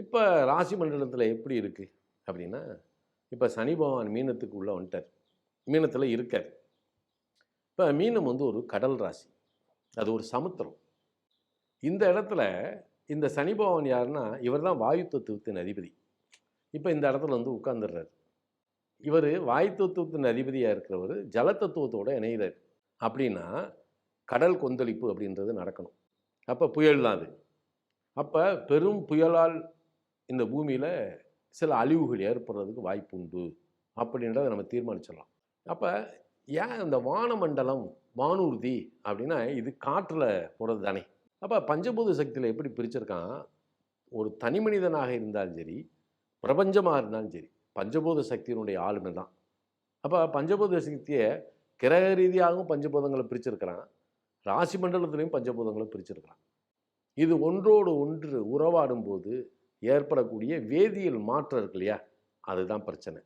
இப்போ ராசி மண்டலத்தில் எப்படி இருக்குது அப்படின்னா இப்போ சனி பகவான் மீனத்துக்கு உள்ளே வந்துட்டார். மீனத்தில் இருக்கார். இப்போ மீனம் வந்து ஒரு கடல் ராசி. அது ஒரு சமுத்திரம். இந்த இடத்துல இந்த சனி பகவான் யாருன்னா இவர் தான் வாயு தத்துவத்தின் அதிபதி. இப்போ இந்த இடத்துல வந்து உட்கார்ந்துடுறாரு. இவர் வாயு தத்துவத்தின் அதிபதியாக இருக்கிறவர் ஜலத்தத்துவத்தோடு இணைகிறார். அப்படின்னா கடல் கொந்தளிப்பு அப்படின்றது நடக்கணும். அப்போ புயல் தான் அது. அப்போ பெரும் புயலால் இந்த பூமியில் சில அழிவுகள் ஏற்படுறதுக்கு வாய்ப்பு உண்டு அப்படின்றத நம்ம தீர்மானிச்சிடலாம். அப்போ ஏன் இந்த வானமண்டலம் வானூர்தி அப்படின்னா இது காற்றில் போகிறது தானே? அப்போ பஞ்சபூத சக்தியில் எப்படி பிரிச்சிருக்கான்? ஒரு தனி மனிதனாக இருந்தாலும் சரி பிரபஞ்சமாக இருந்தாலும் சரி பஞ்சபூத சக்தியினுடைய ஆளுமை தான். அப்போ பஞ்சபூத சக்தியை கிரக ரீதியாகவும் பஞ்சபூதங்களை பிரிச்சிருக்கிறான். ராசி மண்டலத்துலேயும் பஞ்சபூதங்களை பிரிச்சிருக்கிறான். இது ஒன்றோடு ஒன்று உறவாடும் போது ஏற்படக்கூடிய வேதியியல் மாற்றம் இருக்கு இல்லையா? அதுதான் பிரச்சனை.